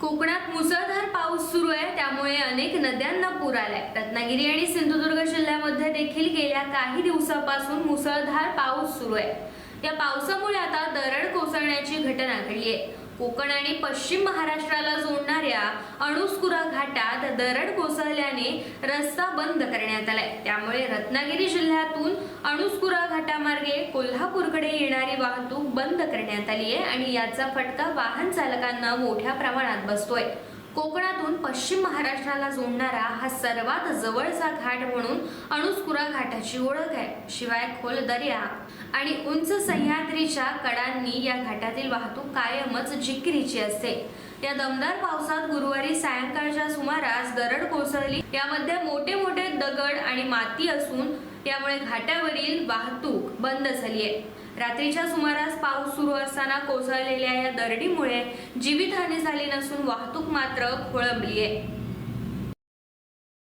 कोकणात मुसळधार पाऊस सुरू आहे त्यामुळे अनेक नद्यांना पूर आलाय. रत्नागिरी आणि सिंधुदुर्ग जिल्ह्यामध्ये देखील गेल्या काही दिवसापासून मुसळधार पाऊस सुरू आहे. या पावसामुळे आता दरड कोसळण्याची घटना घडली आहे. कोकण आणि पश्चिम महाराष्ट्राला जोडणार असलेल्या अणुस्कुरा घाटात दरड कोसळल्याने रस्ता बंद करण्यात आलाय. त्यामुळे रत्नागिरी जिल्ह्यातून अणुस्कुरा घाटामार्गे कोल्हापूरकडे येणारी वाहतूक बंद करण्यात आली आहे आणि याचा फटका वाहन चालकांना मोठ्या प्रमाणात बसतोय. कोकणातून पश्चिम महाराष्ट्राला जोडणारा हा सर्वात जवळचा घाट म्हणून अणुस्कुरा घाटाची ओळख आहे. शिवाय खोल दर्या आणि उंच सह्याद्रीच्या कडांनी या घाटातील वाहतूक कायमच जिकिरीची असते. या दमदार पावसात गुरुवारी सायंकाळच्या सुमारास दरड कोसळली. यामध्ये मोठे मोठे दगड आणि माती असून त्यामुळे घाटावरील वाहतूक बंद झाली आहे. रात्रीच्या सुमारास पाऊस सुरू असताना कोसळलेल्या या दरडीमुळे जीवितहानी झाली नसून वाहतूक मात्र खोळंबली आहे.